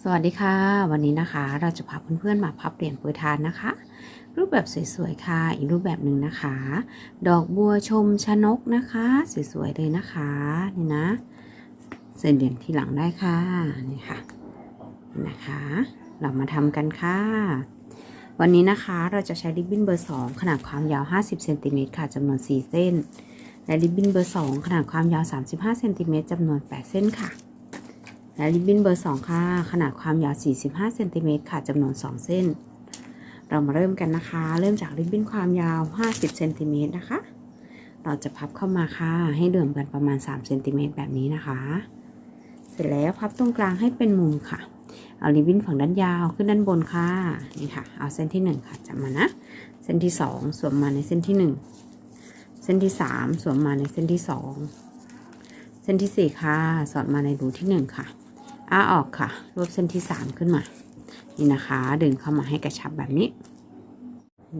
สวัสดีค่ะ วันนี้นะคะ เราจะพาเพื่อนๆมาพับเหรียญปรยทานนะคะ รูปแบบสวยๆค่ะ อีกรูปแบบหนึ่งนะคะ ดอกบัวชมชนกนะคะสวยๆเลยนะคะนี่นะเส้นเหรียญที่หลังได้ค่ะนี่ค่ะนี่นะคะ เรามาทำกันค่ะวันนี้นะคะเราจะใช้ริบบิ้นเบอร์ 2 ขนาดความยาว 50เซนติเมตรค่ะจำนวน 4 เส้น และริบบิ้นเบอร์ 2 ขนาดความยาว 35เซนติเมตรจำนวน 8 เส้นค่ะ และริบบิ้นเบอร์ 2 ค่ะ ขนาดความยาว 45เซนติเมตรค่ะจำนวน 2 เส้น เรามาเริ่มกันนะคะ เริ่มจากริบบิ้นความยาว 50เซนติเมตรนะคะ เราจะพับเข้ามาค่ะ ให้เหลื่อมกันประมาณ3เซนติเมตรแบบนี้นะคะ เสร็จแล้วพับตรงกลางให้เป็นมุมค่ะ เอาริบบิ้นฝั่งด้านยาวขึ้นด้านบนค่ะ นี่ค่ะ เอาเส้นที่ 1 ค่ะจับมานะ เส้นที่ 2 สวมมาในเส้นที่ 1 เส้นที่ 3 สวมมาในเส้นที่ 2 เส้นที่ 4 ค่ะ สอดมาในรูที่ 1 ค่ะ อ้าออกค่ะ รวบเส้นที่3ขึ้นมา นี่นะคะ ดึงเข้ามาให้กระชับแบบนี้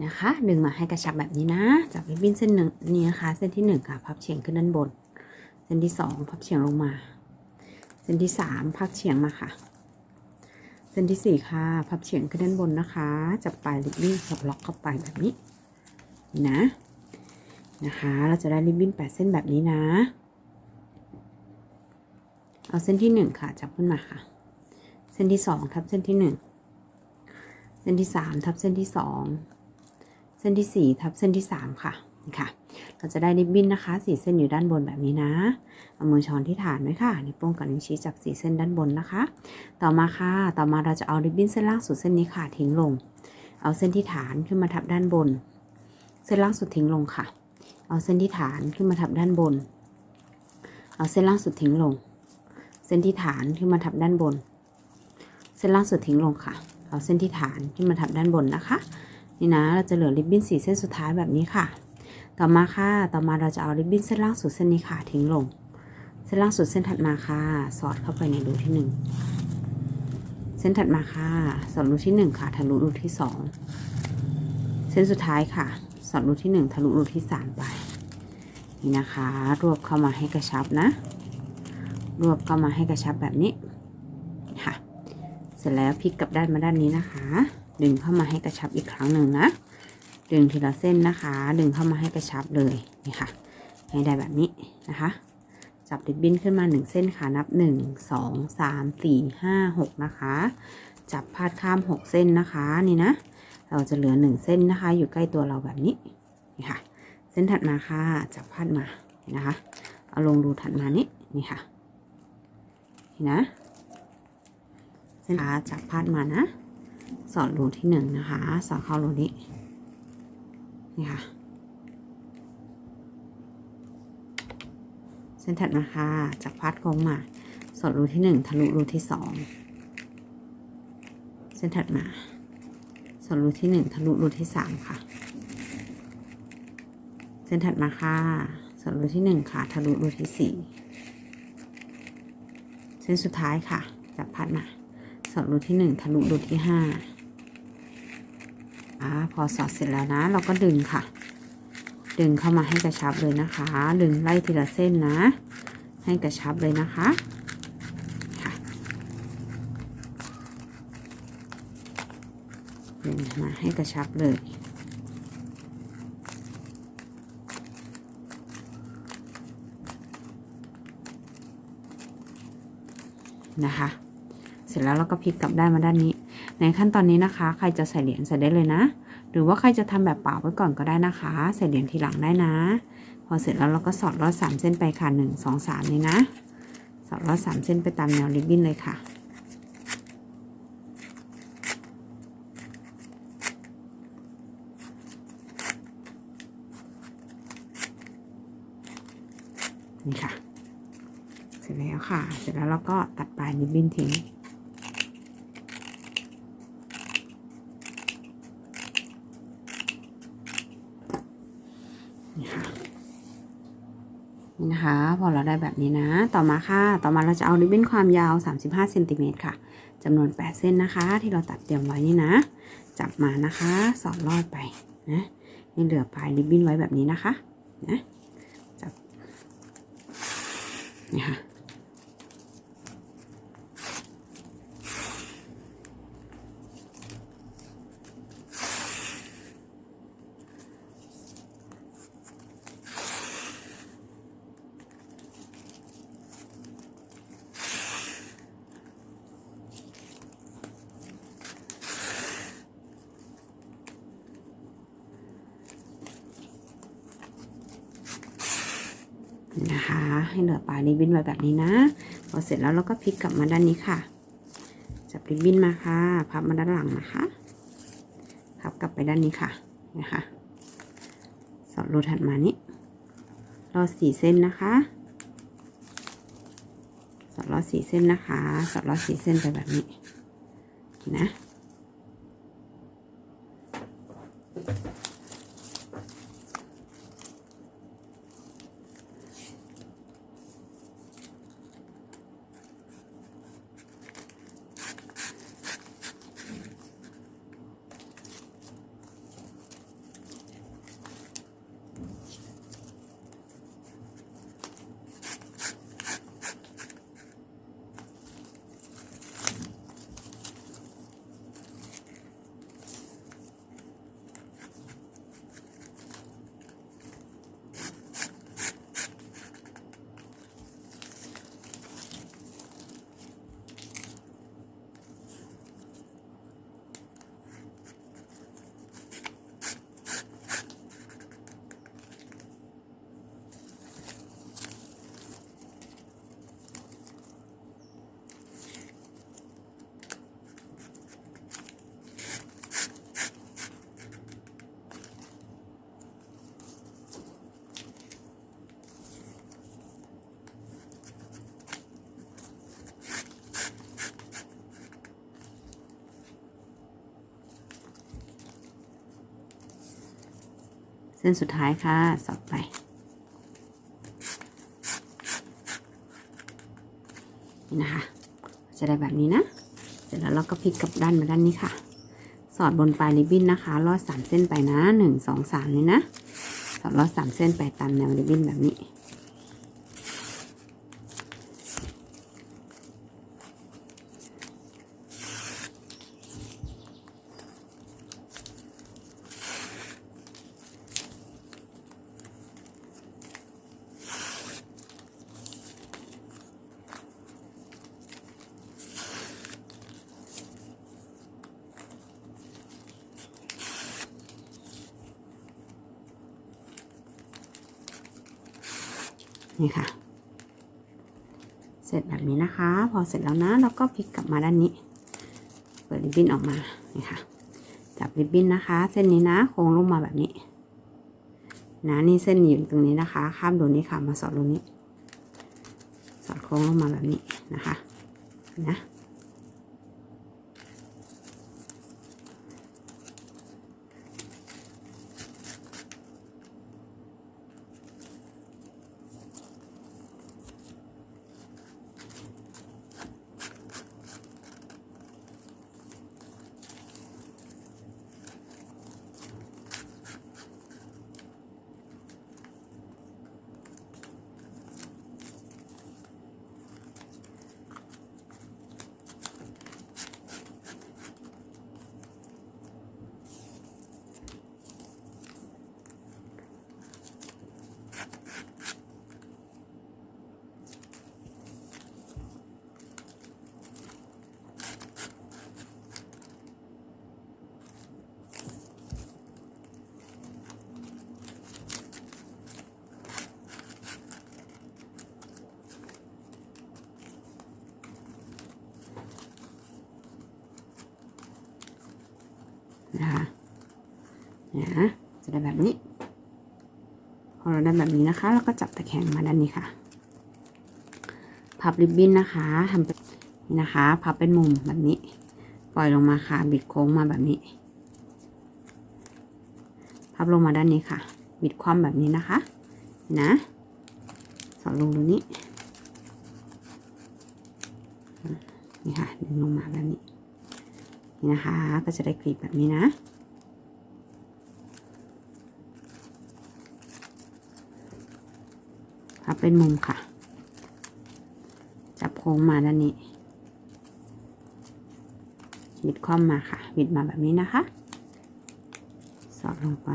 นะคะ ดึงมาให้กระชับแบบนี้นะ จากริบบิ้นเส้นหนึ่งนี่นะคะ เส้นที่1ค่ะ พับเฉียงขึ้นด้านบน เส้นที่2พับเฉียงลงมา เส้นที่3พับเฉียงมาค่ะ เส้นที่4ค่ะ พับเฉียงขึ้นด้านบนนะคะ จับปลายริบบิ้นสับล็อกเข้าไปแบบนี้นะ นะคะ เราจะได้ริบบิ้น8เส้นแบบนี้นะ เอาเส้นที่1ค่ะ จับขึ้นมาค่ะ เส้นที่2ทับเส้นที่1เส้นที่3ทับเส้นที่2เส้นที่4ทับเส้นที่3ค่ะค่ะ เราจะได้ริบบิ้นนะคะ4เส้นอยู่ด้านบนแบบนี้นะ เอามือช้อนที่ฐานไว้ค่ะ นิ้วโป้งกับนิ้วชี้จับ4เส้นด้านบนนะคะ ต่อมาค่ะ ต่อมาเราจะเอาริบบิ้นเส้นล่างสุดเส้นนี้ค่ะทิ้งลง เอาเส้นที่ฐานขึ้นมาทับด้านบน เส้นล่างสุดทิ้งลงค่ะ เอาเส้นที่ฐานขึ้นมาทับด้านบน เอาเส้นล่างสุดทิ้งลง เส้นที่ฐานขึ้นมาทับด้านบน เส้นล่างสุดทิ้งลงค่ะ เอาเส้นที่ฐานขึ้นมาทับด้านบนนะคะ นี่นะเราจะเหลือริบบิ้นสี่เส้นสุดท้ายแบบนี้ค่ะ ต่อมาค่ะ ต่อมาเราจะเอาริบบิ้นเส้นล่างสุดเส้นนี้ค่ะทิ้งลง เส้นล่างสุดเส้นถัดมาค่ะ สอดเข้าไปในรูที่หนึ่งเส้นถัดมาค่ะ สอดรูที่หนึ่งค่ะ ทะลุรูที่สองเส้นสุดท้ายค่ะ สอดรูที่หนึ่งทะลุรูที่สามไป นี่นะคะ รวบเข้ามาให้กระชับนะ รวบเข้ามาให้กระชับแบบนี้ค่ะ เสร็จแล้วพลิกกลับด้านมาด้านนี้นะคะ ดึงเข้ามาให้กระชับอีกครั้งหนึ่งนะ ดึงทีละเส้นนะคะ ดึงเข้ามาให้กระชับเลยนี่ค่ะ ให้ได้แบบนี้นะคะ จับริบบิ้นขึ้นมาหนึ่งเส้นค่ะนับหนึ่งสองสามสี่ห้าหกนะคะ จับพาดข้ามหกเส้นนะคะนี่นะ เราจะเหลือหนึ่งเส้นนะคะ อยู่ใกล้ตัวเราแบบนี้นี่ค่ะ เส้นถัดมาค่ะจับพาดมานะคะเอาลงรูถัดมานี่นี่ค่ะ นี่นะเส้นขาจับพาดมานะ สอดรูที่หนึ่งนะคะ สอดเข้ารูนี้ นี่ค่ะ เส้นถัดมาค่ะจากพาดโค้งมา สอดรูที่หนึ่งทะลุรูที่สองเส้นถัดมา สอดรูที่หนึ่งทะลุรูที่สามค่ะ เส้นถัดมาค่ะ สอดรูที่หนึ่งค่ะ ทะลุรูที่สี่ เส้นสุดท้ายค่ะ จับพัดมาสอดรูที่หนึ่งทะลุรูที่ห้าอ่าพอสอดเสร็จแล้วนะ เราก็ดึงค่ะ ดึงเข้ามาให้กระชับเลยนะคะ ดึงไล่ทีละเส้นนะ ให้กระชับเลยนะคะค่ะดึงมาให้กระชับเลย นะคะ เสร็จแล้วเราก็พลิกกลับด้านมาด้านนี้ ในขั้นตอนนี้นะคะ ใครจะใส่เหรียญใส่ได้เลยนะ หรือว่าใครจะทำแบบเปล่าไว้ก่อนก็ได้นะคะ ใส่เหรียญทีหลังได้นะ พอเสร็จแล้วเราก็สอดรอดสามเส้นไปค่ะหนึ่งสองสามนี่นะ สอดรอดสามเส้นไปตามแนวริบบิ้นเลยค่ะ นี่ค่ะ เสร็จแล้ว ค่ะ เสร็จแล้วเราก็ตัดปลายริบบิ้นทิ้ง นี่ค่ะ นี่นะคะ พอเราได้แบบนี้นะ ต่อมาค่ะ ต่อมาเราจะเอาริบบิ้นความยาว 35เซนติเมตรค่ะจำนวน 8 เส้นนะคะ ที่เราตัดเตรียมไว้นี่นะ จับมานะคะ สอดลอดไปนะให้เหลือปลายริบบิ้นไว้แบบนี้นะคะ นะ จับนี่ค่ะ ให้เหลือปลายริบบิ้นไว้แบบนี้นะ พอเสร็จแล้วเราก็พลิกกลับมาด้านนี้ค่ะ จับริบบิ้นมาค่ะ พับมาด้านหลังนะคะ พับกลับไปด้านนี้ค่ะ นะคะ สอดรูถัดมานี้รอสี่เส้นนะคะ สอดรอสี่เส้นนะคะ สอดรอสี่เส้นไปแบบนี้นะ ส้นสุดท้ายค่ะสอดไปนี่นะคะ จะได้แบบนี้นะ เสร็จแล้วเราก็พลิกกลับด้านมาด้านนี้ค่ะ สอดบนปลายริบบิ้นนะคะ ลอดสามเส้นไปนะหนึ่งสองสามเลยนะ สอดลอดสามเส้นไปตามแนวริบบิ้นแบบนี้ นี่ค่ะ เสร็จแบบนี้นะคะ พอเสร็จแล้วนะเราก็พลิกกลับมาด้านนี้ เปิดริบบิ้นออกมานี่ค่ะ จับริบบิ้นนะคะ เส้นนี้นะโค้งลงมาแบบนี้ นะนี่เส้นอยู่ตรงนี้นะคะ ข้ามตรงนี้ค่ะมาสอดตรงนี้ สอดโค้งลงมาแบบนี้นะคะ นะ นะคะนะจะได้แบบนี้ พอเราได้แบบนี้นะคะแล้วก็จับตะแคงมาด้านนี้ค่ะ พับริบบิ้นนะคะทำเป็นนี่นะคะ พับเป็นมุมแบบนี้ ปล่อยลงมาค่ะ บิดโค้งมาแบบนี้ พับลงมาด้านนี้ค่ะ บิดคว่ำแบบนี้นะคะ นะสอดลงตรงนี้ นี่ค่ะดึงลงมาแบบนี้ นะคะ ก็จะได้กลีบแบบนี้นะ พับเป็นมุมค่ะ จับโค้งมาด้านนี้บิดคว่ำมาค่ะบิดมาแบบนี้นะคะ สอดลงไป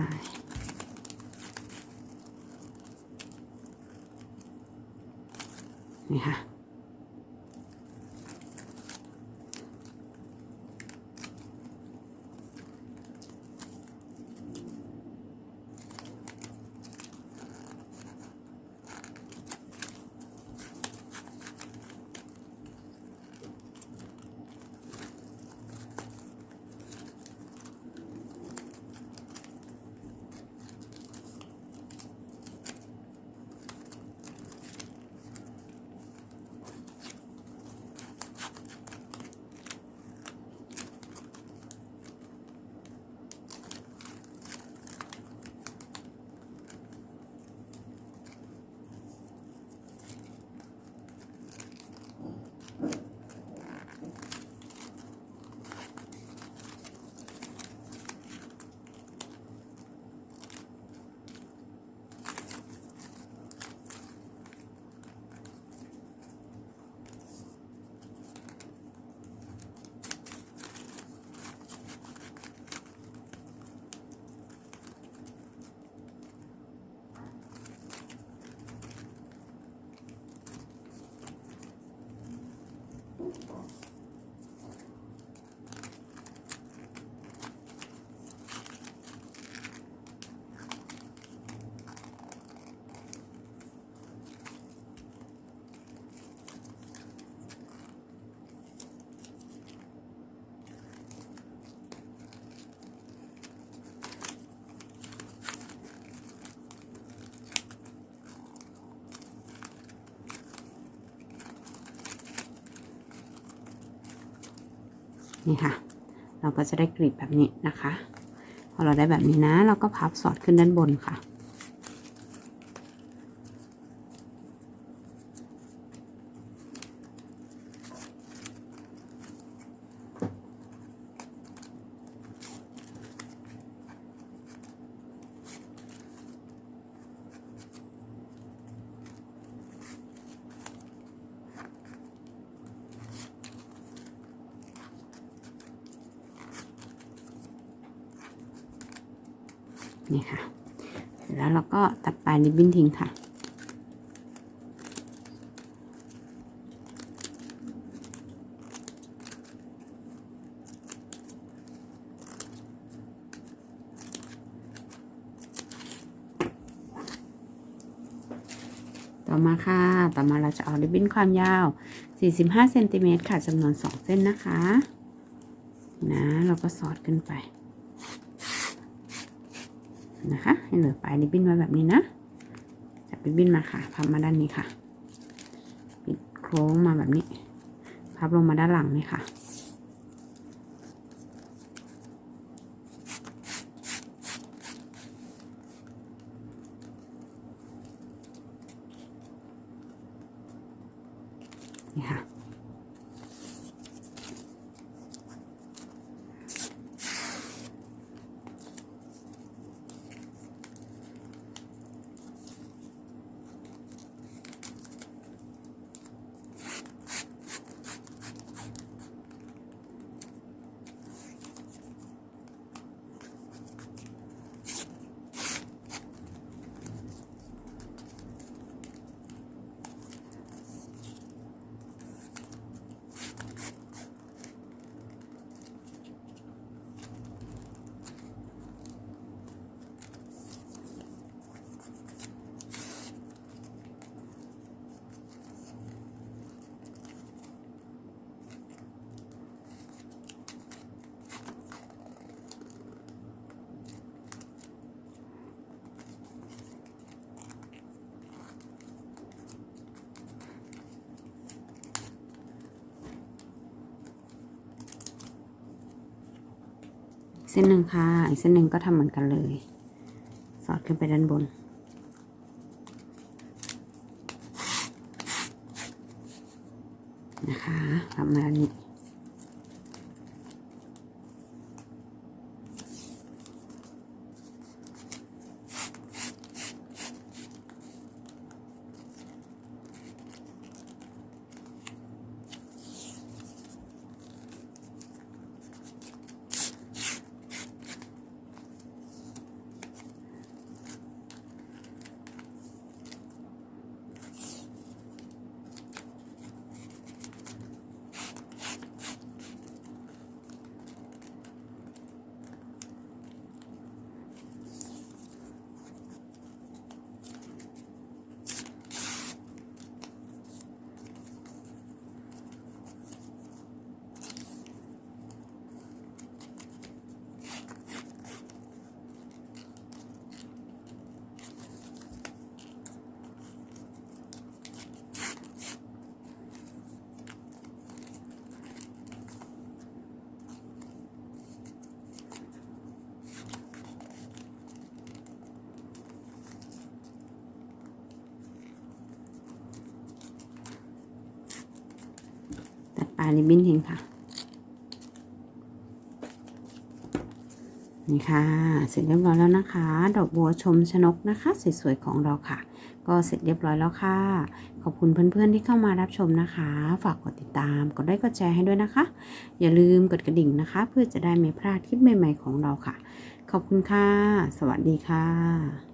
นี่ค่ะ เราก็จะได้กรีบแบบนี้นะคะ พอเราได้แบบนี้นะ เราก็พับสอดขึ้นด้านบนค่ะ นี่ค่ะ เสร็จแล้วเราก็ตัดปลายริบบิ้นทิ้งค่ะ ต่อมาค่ะ ต่อมาเราจะเอาริบบิ้นความยาว 45เซนติเมตรค่ะจำนวน 2 เส้นนะคะ นะ เราก็สอดขึ้นไป นะคะให้เหลือปลายริบบิ้นไว้แบบนี้นะจับริบบิ้นมาค่ะพับมาด้านนี้ค่ะ ปิดโค้งมาแบบนี้ พับลงมาด้านหลังนี่ค่ะนี่ค่ะ เส้นหนึ่งค่ะ อีกเส้นหนึ่งก็ทำเหมือนกันเลย สอดขึ้นไปด้านบน นะคะประมาณนี้ ตัด ปลายริบบิ้นทิ้งค่ะ นี่ค่ะ เสร็จเรียบร้อยแล้วนะคะ ดอกบัวชมชนกนะคะ สวยๆของเราค่ะ ก็เสร็จเรียบร้อยแล้วค่ะ ขอบคุณเพื่อนๆที่เข้ามารับชมนะคะ ฝากกดติดตาม กดไลค์ กดแชร์ให้ด้วยนะคะ อย่าลืมกดกระดิ่งนะคะ เพื่อจะได้ไม่พลาดคลิปใหม่ๆของเราค่ะ ขอบคุณค่ะ สวัสดีค่ะ